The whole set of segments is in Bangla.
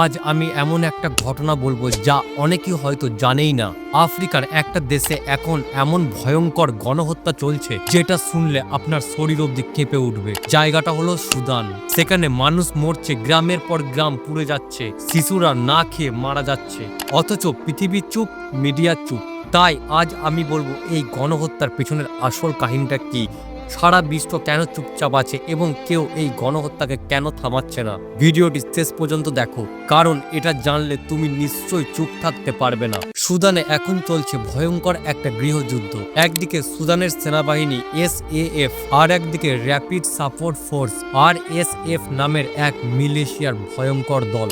আজ আমি এমন একটা ঘটনা বলব যা অনেকেই হয়তো জানেই না। আফ্রিকার একটা দেশে এখন এমন ভয়ঙ্কর গণহত্যা চলছে, যেটা শুনলে আপনার শরীর অব্দি কেঁপে উঠবে। জায়গাটা হলো সুদান। সেখানে মানুষ মরছে, গ্রামের পর গ্রাম পুড়ে যাচ্ছে, শিশুরা না খেয়ে মারা যাচ্ছে। অথচ পৃথিবী চুপ, মিডিয়া চুপ। তাই আজ আমি বলব এই গণহত্যার পেছনের আসল কাহিনীটা কি? সারা বিশ্ব কেন চুপচাপ আছে এবং কেউ এই গণহত্যাকে কেন থামাচ্ছে না? ভিডিওটি শেষ পর্যন্ত দেখো, কারণ এটা জানলে তুমি নিশ্চয়ই চুপ থাকতে পারবে না। সুদানে এখন চলছে ভয়ঙ্কর একটা গৃহযুদ্ধ। একদিকে সুদানের সেনাবাহিনী এস এ এফ, আর একদিকে rapid support force, R S F নামের এক মিলেশিয়ার ভয়ঙ্কর দল।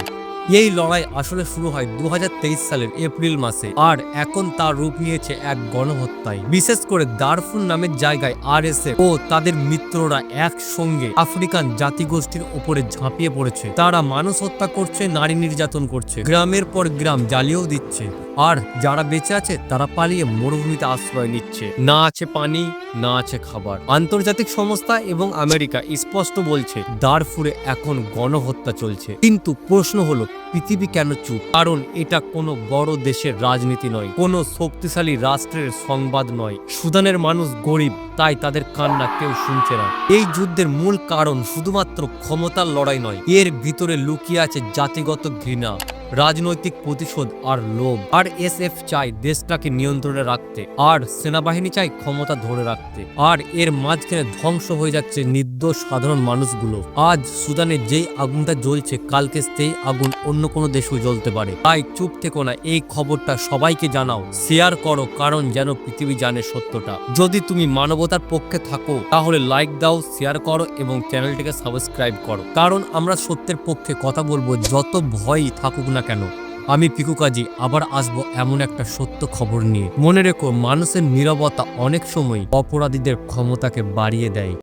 এই লড়াই আসলে শুরু হয় দুহাজার তেইশ সালের এপ্রিল মাসে আর এখন তার রূপ নিয়েছে এক গণহত্যায়। বিশেষ করে দারফুন নামের জায়গায় আর ও তাদের মিত্ররা একসঙ্গে আফ্রিকান জাতিগোষ্ঠীর উপরে ঝাঁপিয়ে পড়েছে। তারা মানুষ হত্যা করছে, নারী নির্যাতন করছে। গ্রামের পর গ্রাম জ্বালিয়েও দিচ্ছে। আর যারা বেঁচে আছে, তারা পালিয়ে মরুভূমিতে আশ্রয় নিচ্ছে। না আছে পানি, না আছে খাবার। আন্তর্জাতিক সংস্থা এবং আমেরিকা স্পষ্ট বলছে, দারফুরে এখন গণহত্যা চলছে। কিন্তু প্রশ্ন হলো, পৃথিবী কেন চুপ? কারণ এটা কোনো বড় দেশের রাজনীতি নয়, কোনো শক্তিশালী রাষ্ট্রের সংবাদ নয়। সুদানের মানুষ গরিব, তাই তাদের কান্না কেউ শুনছে না। এই যুদ্ধের মূল কারণ শুধুমাত্র ক্ষমতার লড়াই নয়, এর ভিতরে লুকিয়ে আছে জাতিগত ঘৃণা। রাজনৈতিক প্রতিশোধ আর লোভ। আর এসএফ চায় দেশটাকে নিয়ন্ত্রণে রাখতে, আর সেনাবাহিনী চায় ক্ষমতা ধরে রাখতে, আর এর মাঝখানে ধ্বংস হয়ে যাচ্ছে নির্দোষ সাধারণ মানুষগুলো। আজ সুদানে যেই আগুনটা জ্বলছে, কালকে সেই আগুন অন্য কোনো দেশেও জ্বলতে পারে। তাই চুপ থেকো না, এই খবরটা সবাইকে জানাও, শেয়ার করো, কারণ যেন পৃথিবী জানে সত্যটা। যদি তুমি মানবতার পক্ষে থাকো, তাহলে লাইক দাও, শেয়ার করো এবং চ্যানেলটিকে সাবস্ক্রাইব করো। কারণ আমরা সত্যের পক্ষে কথা বলব, যত ভয়ই থাকুক না কেন? আমি পিকু কাজী, আবার আসব এমন একটা সত্য খবর নিয়ে। মনে রেখো, মানুষের নিরবতা অনেক সময় অপরাধীদের ক্ষমতাকে বাড়িয়ে দেয়।